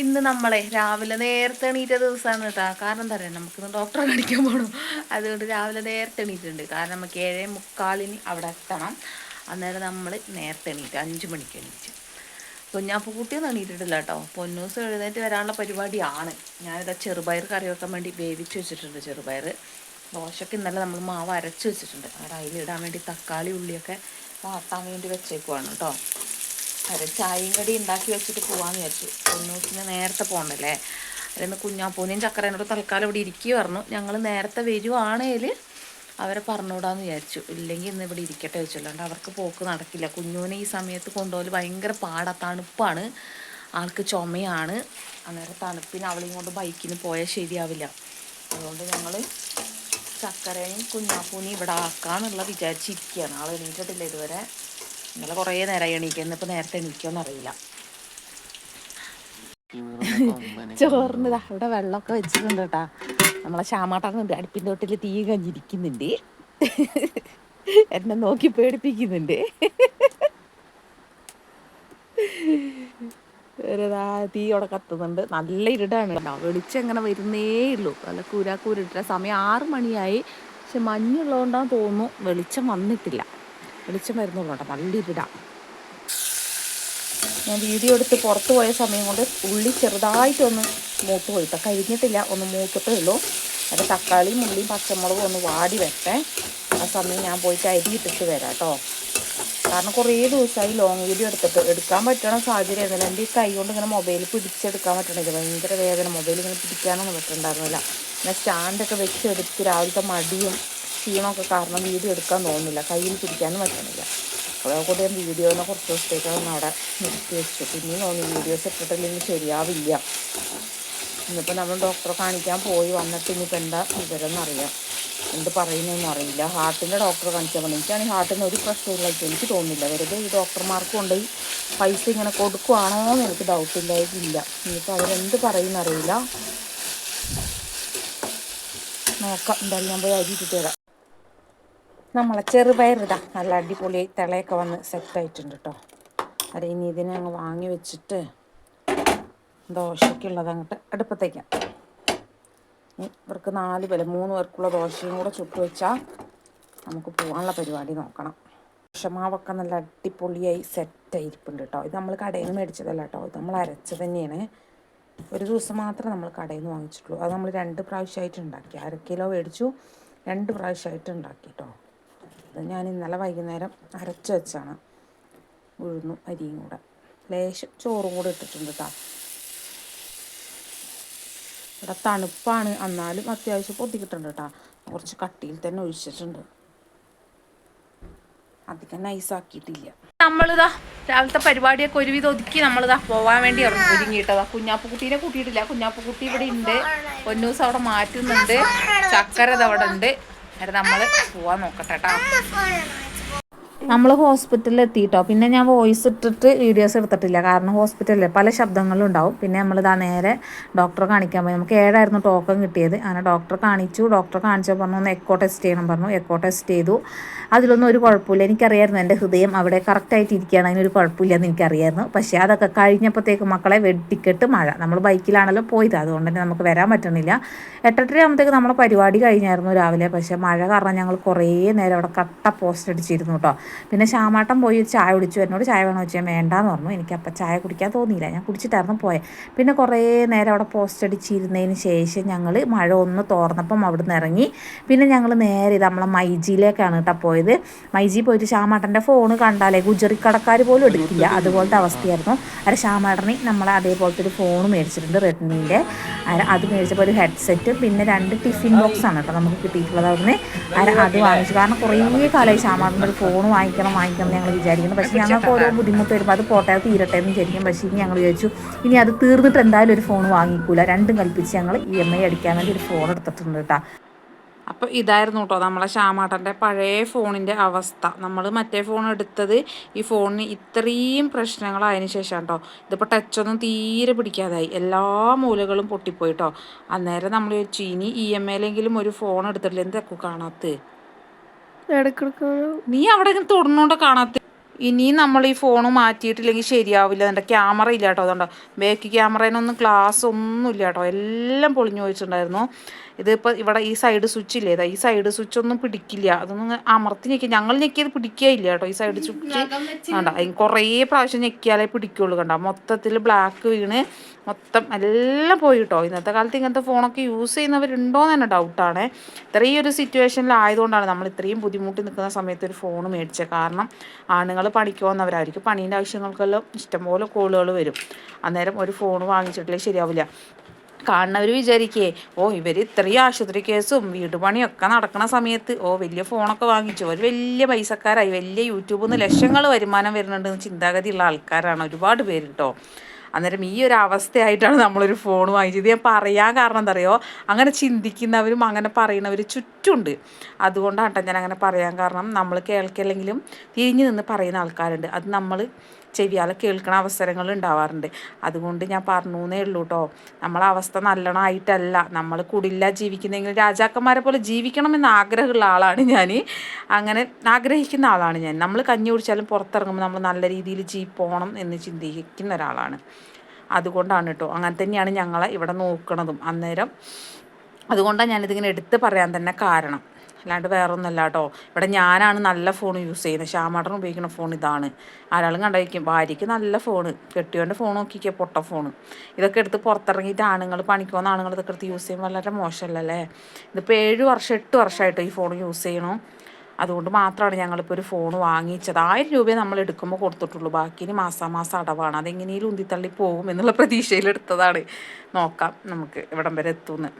ഇന്ന് നമ്മളെ രാവിലെ നേരത്തെ എണീറ്റ ദിവസമാണ് കേട്ടോ കാരണം എന്താ പറയുക നമുക്കിന്ന് ഡോക്ടറെ കാണിക്കാൻ പോകണം അതുകൊണ്ട് രാവിലെ നേരത്തെ എണീറ്റുണ്ട് കാരണം നമുക്ക് ഏഴേ മുക്കാലിന് അവിടെ എത്തണം. അന്നേരം നമ്മൾ നേരത്തെ എണീറ്റ് അഞ്ച് മണിക്ക് എണീറ്റ്. കുഞ്ഞാപ്പ് കൂട്ടിയൊന്നും എണീറ്റിട്ടില്ല കേട്ടോ പൊന്നൂസ് എഴുന്നേറ്റ് വരാനുള്ള പരിപാടിയാണ്. ഞാനിതാ ചെറുപയർ കറി വെക്കാൻ വേണ്ടി വേവിച്ച് വെച്ചിട്ടുണ്ട് ചെറുപയർ ദോശക്ക് ഇന്നലെ നമ്മൾ മാവ് അരച്ച് വെച്ചിട്ടുണ്ട്. അവിടെ അതിലിടാൻ വേണ്ടി തക്കാളി ഉള്ളിയൊക്കെ വാട്ടാൻ വേണ്ടി വെച്ചേക്കുവാണ് കേട്ടോ അതെ ചായയും കടി ഉണ്ടാക്കി വെച്ചിട്ട് പോകാമെന്ന് വിചാരിച്ചു. പൊന്നൂസിന് നേരത്തെ പോകണ്ടല്ലേ അതിന് കുഞ്ഞാപ്പൂനെയും ചക്കരേനോട് തൽക്കാലം ഇവിടെ പറഞ്ഞു. ഞങ്ങൾ നേരത്തെ വരുവാണേൽ അവരെ പറഞ്ഞുകൂടാന്ന് വിചാരിച്ചു. ഇല്ലെങ്കിൽ ഇന്ന് ഇവിടെ ഇരിക്കട്ടെ വെച്ചല്ലാണ്ട് അവർക്ക് പോക്ക് നടക്കില്ല. കുഞ്ഞുവിനെ ഈ സമയത്ത് കൊണ്ടുപോകൽ ഭയങ്കര പാടാ തണുപ്പാണ്. ആൾക്ക് ചുമയാണ്. അന്നേരം തണുപ്പിന് അവളെയും കൊണ്ട് ബൈക്കിന് പോയാൽ ശരിയാവില്ല. അതുകൊണ്ട് ഞങ്ങൾ ചക്കരയും കുഞ്ഞാപ്പൂനെയും ഇവിടെ ആക്കാന്നുള്ള വിചാരിച്ചിരിക്കുകയാണ്. ആൾ എണീറ്റിട്ടില്ല ഇതുവരെ. ഇന്നലെ കുറേ നേരമായി എണീക്കുന്നു ഇപ്പൊ നേരത്തെ എണീക്കുമെന്ന് അറിയില്ല. ചോറിന് അവിടെ വെള്ളമൊക്കെ വെച്ചിട്ടുണ്ട് കേട്ടാ. നമ്മളെ ശ്യാമാട്ടാണ് അടുപ്പിന്റെ തൊട്ടിൽ തീ കഞ്ഞിരിക്കുന്നുണ്ട്. എന്നെ നോക്കി പേടിപ്പിക്കുന്നുണ്ട്. തീ അവിടെ കത്തുന്നുണ്ട്. നല്ല ഇരുടാണ് കേട്ടോ. വെളിച്ചം എങ്ങനെ വരുന്നേ ഉള്ളൂ. നല്ല കൂരാക്കൂരിട്ട സമയം ആറ് മണിയായി. പക്ഷെ മഞ്ഞുള്ളതുകൊണ്ടാന്ന് തോന്നുന്നു വെളിച്ചം വന്നിട്ടില്ല. വെളിച്ചം വരുന്നുള്ളൂ നല്ല ഇരുടാ ഞാൻ വീഡിയോ എടുത്ത് പുറത്ത് പോയ സമയം കൊണ്ട് ഉള്ളി ചെറുതായിട്ടൊന്ന് മൂത്ത് പോയിട്ടോ കഴിഞ്ഞിട്ടില്ല ഒന്ന് മൂത്തിട്ടേ ഉള്ളൂ. അത് തക്കാളിയും ഉള്ളിയും പച്ചമുളകും ഒന്ന് വാടി വെക്കേ ആ സമയം ഞാൻ പോയിട്ട് അരി ഇട്ടിട്ട് വരാം കേട്ടോ. കാരണം കുറേ ദിവസമായി ലോങ് വീഡിയോ എടുത്തിട്ട്. എടുക്കാൻ പറ്റണ സാഹചര്യം ആയിരുന്നില്ല എന്റെ ഈ കൈ കൊണ്ട് ഇങ്ങനെ മൊബൈൽ പിടിച്ചെടുക്കാൻ പറ്റണില്ല. ഭയങ്കര വേദന. മൊബൈൽ ഇങ്ങനെ പിടിക്കാനൊന്നും പറ്റുന്നുണ്ടായിരുന്നില്ല പിന്നെ സ്റ്റാൻഡൊക്കെ വെച്ചെടുത്ത് രാവിലത്തെ മടിയും ക്ഷീണമൊക്കെ കാരണം വീഡിയോ എടുക്കാൻ തോന്നുന്നില്ല. കയ്യിൽ പിടിക്കാനും പറ്റുന്നില്ല. അപ്പോൾ കൂടെ ഞാൻ വീഡിയോനെ കുറച്ച് ദിവസത്തേക്കാണ് അവിടെ നിർത്തി വെച്ചു. പിന്നെയും തോന്നി വീഡിയോസ് ഇട്ടിട്ടില്ലെങ്കിൽ ശരിയാവില്ല. ഇന്നിപ്പോൾ നമ്മൾ ഡോക്ടറെ കാണിക്കാൻ പോയി. വന്നിട്ട് ഇനിയിപ്പോൾ എന്താ വിവരം അറിയാം. എന്ത് പറയുന്നതെന്ന് അറിയില്ല. ഹാർട്ടിന്റെ ഡോക്ടറെ കാണിച്ചാൽ മതി. എനിക്കാണെങ്കിൽ ഹാർട്ടിന് ഒരു പ്രശ്നമില്ല എനിക്ക് തോന്നുന്നില്ല. വെറുതെ ഈ ഡോക്ടർമാർക്ക് കൊണ്ടുപോയി പൈസ ഇങ്ങനെ കൊടുക്കുവാണോ എന്ന് എനിക്ക് ഡൗട്ടില്ലായിട്ടില്ല ഇനിയിപ്പോൾ അവരെന്ത് പറയുന്നറിയില്ല. നോക്കാം. എന്തായാലും ഞാൻ പോയി അരി ഇട്ടിട്ട് തരാം നമ്മളെ ചെറുപയർ നല്ല അടിപൊളി തിളയൊക്കെ വന്ന് സെറ്റ് ആയിട്ടുണ്ട് കേട്ടോ അത് ഇനി ഇതിനെ അങ്ങ് വാങ്ങി വെച്ചിട്ട് ദോശയ്ക്കുള്ളത് അങ്ങോട്ട് അടുപ്പത്തേക്കാം. ഇവർക്ക് നാല് പേര് മൂന്ന് പേർക്കുള്ള ദോശയും കൂടെ ചുട്ടു വെച്ചാൽ നമുക്ക് പോകാനുള്ള പരിപാടി നോക്കണം. ദോശമാവൊക്കെ നല്ല അടിപൊളിയായി സെറ്റായിരിപ്പുണ്ട് കേട്ടോ ഇത് നമ്മൾ കടയിൽ നിന്ന് മേടിച്ചതല്ല കേട്ടോ ഇത് നമ്മൾ അരച്ചത് തന്നെയാണ്. ഒരു ദിവസം മാത്രമേ നമ്മൾ കടയിൽ നിന്ന് വാങ്ങിച്ചിട്ടുള്ളൂ. അത് നമ്മൾ രണ്ട് പ്രാവശ്യമായിട്ട് ഉണ്ടാക്കി. അര കിലോ മേടിച്ചു രണ്ട് പ്രാവശ്യമായിട്ട് ഉണ്ടാക്കി കേട്ടോ അത് ഞാൻ ഇന്നലെ വൈകുന്നേരം അരച്ച് വെച്ചാണ്. ഉഴുന്നും അരിയും കൂടെ. ലേശം ചോറും കൂടെ ഇട്ടിട്ടുണ്ട് കേട്ടോ ഇവിടെ തണുപ്പാണ്. എന്നാലും അത്യാവശ്യം പൊതിക്കിട്ടുണ്ട് കേട്ടോ കുറച്ച് കട്ടിയിൽ തന്നെ ഒഴിച്ചിട്ടുണ്ട്. അധികം നൈസാക്കിയിട്ടില്ല നമ്മളിതാ രാവിലത്തെ പരിപാടിയൊക്കെ ഒരുവിധം ഒതുക്കി നമ്മളിതാ പോവാൻ വേണ്ടി ഒരുങ്ങിയിട്ടതാ. കുഞ്ഞാപ്പുകുട്ടീനെ കൂട്ടിയിട്ടില്ല. കുഞ്ഞാപ്പുകുട്ടി ഇവിടെ ഉണ്ട്. പൊന്നൂസ് അവിടെ മാറ്റുന്നുണ്ട്. ചക്കരത് അവിടെ ഉണ്ട്. എന്നിട്ട് നമ്മൾ പോവാൻ നോക്കട്ടെ കേട്ടോ നമ്മൾ ഹോസ്പിറ്റലിൽ എത്തിയിട്ടോ പിന്നെ ഞാൻ വോയിസ് ഇട്ടിട്ട് വീഡിയോസ് എടുത്തിട്ടില്ല. കാരണം ഹോസ്പിറ്റലിൽ പല ശബ്ദങ്ങളും ഉണ്ടാവും. പിന്നെ നമ്മൾ ഇതാ നേരെ ഡോക്ടറെ കാണിക്കാൻ പോയി. നമുക്ക് ഏഴായിരുന്നു ടോക്കൺ കിട്ടിയത്. അങ്ങനെ ഡോക്ടറെ കാണിച്ചു. ഡോക്ടറെ കാണിച്ചപ്പോൾ പറഞ്ഞു ഒന്ന് എക്കോ ടെസ്റ്റ് ചെയ്യണം പറഞ്ഞു. എക്കോ ടെസ്റ്റ് ചെയ്തു. അതിലൊന്നും ഒരു കുഴപ്പമില്ല. എനിക്കറിയായിരുന്നു എന്റെ ഹൃദയം അവിടെ കറക്റ്റായിട്ട് ഇരിക്കുകയാണ് അതിനൊരു കുഴപ്പമില്ലെന്ന് എനിക്കറിയായിരുന്നു. പക്ഷേ അതൊക്കെ കഴിഞ്ഞപ്പോഴത്തേക്ക് മക്കളെ വെട്ടിക്കെട്ട് മഴ. നമ്മൾ ബൈക്കിലാണല്ലോ പോയത്. അതുകൊണ്ട് തന്നെ നമുക്ക് വരാൻ പറ്റണില്ല. എട്ടെട്ടര ആകുമ്പോഴത്തേക്ക് നമ്മുടെ പരിപാടി കഴിഞ്ഞായിരുന്നു രാവിലെ. പക്ഷേ മഴ കാരണം ഞങ്ങൾ കുറേ നേരം അവിടെ കട്ട പോസ്റ്റ് അടിച്ചിരുന്നു കേട്ടോ. പിന്നെ ശ്യാമാട്ടം പോയി ചായ കുടിച്ചു. എന്നോട് ചായ വേണോ? വെച്ചാൽ വേണ്ടാന്ന് പറഞ്ഞു. എനിക്ക് എനിക്കപ്പം ചായ കുടിക്കാൻ തോന്നിയില്ല. ഞാൻ കുടിച്ചിട്ടായിരുന്നു പോയത് പിന്നെ കുറേ നേരം അവിടെ പോസ്റ്റ് അടിച്ചിരുന്നതിന് ശേഷം ഞങ്ങൾ മഴ ഒന്ന് തോർന്നപ്പം അവിടുന്ന് ഇറങ്ങി. പിന്നെ ഞങ്ങൾ നേരെ നമ്മളെ മൈജിയിലേക്കാണ് കേട്ടോ പോയത്. മൈജി പോയിട്ട് ശ്യാമാട്ടന്റെ ഫോൺ കണ്ടാലേ ഗുജറി കടക്കാർ പോലും എടുക്കില്ല. അതുപോലത്തെ അവസ്ഥയായിരുന്നു. അല്ല ശ്യാമാട്ടന് നമ്മളെ അതേപോലത്തെ ഒരു ഫോൺ മേടിച്ചിട്ടുണ്ട് റെഡ്മീന്റെ. അത് മേടിച്ചപ്പോൾ ഒരു ഹെഡ്സെറ്റ് പിന്നെ രണ്ട് ടിഫിൻ ബോക്സാണ് കേട്ടോ നമുക്ക് കിട്ടിയിട്ടുള്ളത് അവിടുന്ന്. അത് വാങ്ങിച്ചു. കാരണം കുറേ കാലമായി ശ്യാമാട്ടന്റെ ഒരു ഫോൺ വാങ്ങിക്കണം വാങ്ങിക്കണം ഞങ്ങൾ വിചാരിക്കുന്നു. പക്ഷേ ഞങ്ങൾക്ക് ഓരോ ബുദ്ധിമുട്ട് വരുമ്പോൾ അത് പോട്ടെ തീരട്ടെ എന്ന് വിചാരിക്കും. പക്ഷേ ഇനി ഞങ്ങൾ വിചാരിച്ചു ഇനി അത് തീർന്നിട്ട് എന്തായാലും ഒരു ഫോൺ വാങ്ങിക്കൂല. രണ്ടും കൽപ്പിച്ച് ഞങ്ങൾ ഇ എം ഐ അടിക്കാൻ വേണ്ടി ഒരു ഫോൺ എടുത്തിട്ടുണ്ട് കേട്ടോ അപ്പോൾ ഇതായിരുന്നു കേട്ടോ നമ്മളെ ശ്യാമാട്ടന്റെ പഴയ ഫോണിന്റെ അവസ്ഥ. നമ്മൾ മറ്റേ ഫോൺ എടുത്തത് ഈ ഫോണിന് ഇത്രയും പ്രശ്നങ്ങളായതിന് ശേഷം കേട്ടോ ഇതിപ്പോൾ ടച്ചൊന്നും തീരെ പിടിക്കാതായി. എല്ലാ മൂലകളും പൊട്ടിപ്പോയി കേട്ടോ അന്നേരം നമ്മൾ ചോദിച്ചു ഇനി ഇ എം ഐയിലെങ്കിലും ഒരു ഫോൺ എടുത്തിട്ടില്ല. എന്തൊക്കെ കാണാത്ത? നീ അവിടെ തൊടുന്നോണ്ട് കാണാത്ത ഇനിയും നമ്മൾ ഈ ഫോൺ മാറ്റിയിട്ടില്ലെങ്കിൽ ശരിയാവില്ല. എന്റെ ക്യാമറ ഇല്ല കേട്ടോ. അതുകൊണ്ട്. ബാക്ക് ക്യാമറേനൊന്നും ക്ലാസ് ഒന്നും ഇല്ല കേട്ടോ. എല്ലാം പൊളിഞ്ഞു പോയിട്ടുണ്ടായിരുന്നു. ഇതിപ്പോൾ ഇവിടെ ഈ സൈഡ് സ്വിച്ച് ഇല്ലേ? ഈ സൈഡ് സ്വിച്ച് ഒന്നും പിടിക്കില്ല. അതൊന്നും അമർത്തി ഞെക്കി ഞങ്ങൾ ഞെക്കിയത് പിടിക്കുകയില്ല കേട്ടോ ഈ സൈഡ് സ്വിച്ച് വേണ്ട കുറേ പ്രാവശ്യം ഞെക്കിയാലേ പിടിക്കുള്ളൂ കണ്ട? മൊത്തത്തിൽ ബ്ലാക്ക് വീണ് മൊത്തം എല്ലാം പോയി കേട്ടോ. ഇന്നത്തെ കാലത്ത് ഇങ്ങനത്തെ ഫോണൊക്കെ യൂസ് ചെയ്യുന്നവരുണ്ടോ എന്ന് തന്നെ ഡൗട്ടാണ് ഇത്രയും ഒരു സിറ്റുവേഷനിലായതുകൊണ്ടാണ് നമ്മൾ ഇത്രയും ബുദ്ധിമുട്ടി നിൽക്കുന്ന സമയത്ത് ഒരു ഫോൺ മേടിച്ചത് കാരണം ആണുങ്ങൾ പണിക്ക് പോകുന്നവരായിരിക്കും പണീന്റെ ആവശ്യങ്ങൾക്കെല്ലാം ഇഷ്ടംപോലെ കോളുകൾ വരും. അന്നേരം ഒരു ഫോൺ വാങ്ങിച്ചിട്ടില്ലേ ശരിയാവില്ല. കാണുന്നവർ വിചാരിക്കേ ഓ ഇവർ ഇത്രയും ആശുപത്രി കേസും വീട് പണിയൊക്കെ നടക്കണ സമയത്ത് ഓ വലിയ ഫോണൊക്കെ വാങ്ങിച്ചു. ഒരു വലിയ പൈസക്കാരായി വലിയ യൂട്യൂബിൽ നിന്ന് ലക്ഷങ്ങൾ വരുമാനം വരുന്നുണ്ടെന്ന് ചിന്താഗതിയുള്ള ആൾക്കാരാണ് ഒരുപാട് പേര് കേട്ടോ അന്നേരം ഈ ഒരു അവസ്ഥയായിട്ടാണ് നമ്മളൊരു ഫോൺ വാങ്ങിച്ചത്. ഞാൻ പറയാൻ കാരണം എന്താ അറിയോ? അങ്ങനെ ചിന്തിക്കുന്നവരും അങ്ങനെ പറയുന്നവരും ചുറ്റുമുണ്ട്. അതുകൊണ്ടാണ് ഞാൻ അങ്ങനെ പറയാൻ കാരണം നമ്മൾ കേൾക്കില്ലെങ്കിലും തിരിഞ്ഞു നിന്ന് പറയുന്ന ആൾക്കാരുണ്ട്. അത് നമ്മൾ ചെവിയാലെ കേൾക്കണ അവസരങ്ങൾ ഉണ്ടാവാറുണ്ട്. അതുകൊണ്ട് ഞാൻ പറഞ്ഞു എന്നേ ഉള്ളൂ കേട്ടോ നമ്മളെ അവസ്ഥ നല്ലോണമായിട്ടല്ല നമ്മൾ കുടില്ല ജീവിക്കുന്നെങ്കിൽ രാജാക്കന്മാരെ പോലെ ജീവിക്കണമെന്ന് ആഗ്രഹമുള്ള ആളാണ് ഞാൻ. അങ്ങനെ ആഗ്രഹിക്കുന്ന ആളാണ് ഞാൻ. നമ്മൾ കഞ്ഞി കുടിച്ചാലും പുറത്തിറങ്ങുമ്പോൾ നമ്മൾ നല്ല രീതിയിൽ പോകണം എന്ന് ചിന്തിക്കുന്ന ഒരാളാണ്. അതുകൊണ്ടാണ് കേട്ടോ അങ്ങനെ തന്നെയാണ് ഞങ്ങളെ ഇവിടെ നോക്കണതും. അന്നേരം അതുകൊണ്ടാണ് ഞാനിതിങ്ങനെ എടുത്ത് പറയാൻ തന്നെ കാരണം. അല്ലാണ്ട് വേറൊന്നും അല്ല കേട്ടോ ഇവിടെ ഞാനാണ് നല്ല ഫോൺ യൂസ് ചെയ്യുന്നത്. ശ്യാമാട്ടൻ ഉപയോഗിക്കുന്ന ഫോൺ ഇതാണ്. ആരാളും കണ്ടായിരിക്കും ഭാര്യയ്ക്ക് നല്ല ഫോൺ കെട്ടിയോന്റെ ഫോൺ നോക്കിക്കുക പൊട്ട ഫോൺ ഇതൊക്കെ എടുത്ത് പുറത്തിറങ്ങിയിട്ട് ആണുങ്ങൾ പണിക്കുമെന്ന് ആണുങ്ങൾ ഇതൊക്കെ എടുത്ത് യൂസ് ചെയ്യുമ്പോൾ വളരെ മോശമല്ലേ ഇതിപ്പോൾ ഏഴ് വർഷം എട്ട് വർഷമായിട്ടോ ഈ ഫോൺ യൂസ് ചെയ്യണോ. അതുകൊണ്ട് മാത്രമാണ് ഞങ്ങളിപ്പോൾ ഒരു ഫോൺ വാങ്ങിച്ചത്. ആയിരം രൂപയെ നമ്മൾ എടുക്കുമ്പോൾ കൊടുത്തിട്ടുള്ളൂ. ബാക്കി ഇനി മാസാമാസം അടവാണ്. അതെങ്ങനെയും ഉന്തിത്തള്ളി പോകും എന്നുള്ള പ്രതീക്ഷയിൽ എടുത്തതാണ്. നോക്കാം നമുക്ക് ഇവിടം വരെ എത്തുമെന്ന്.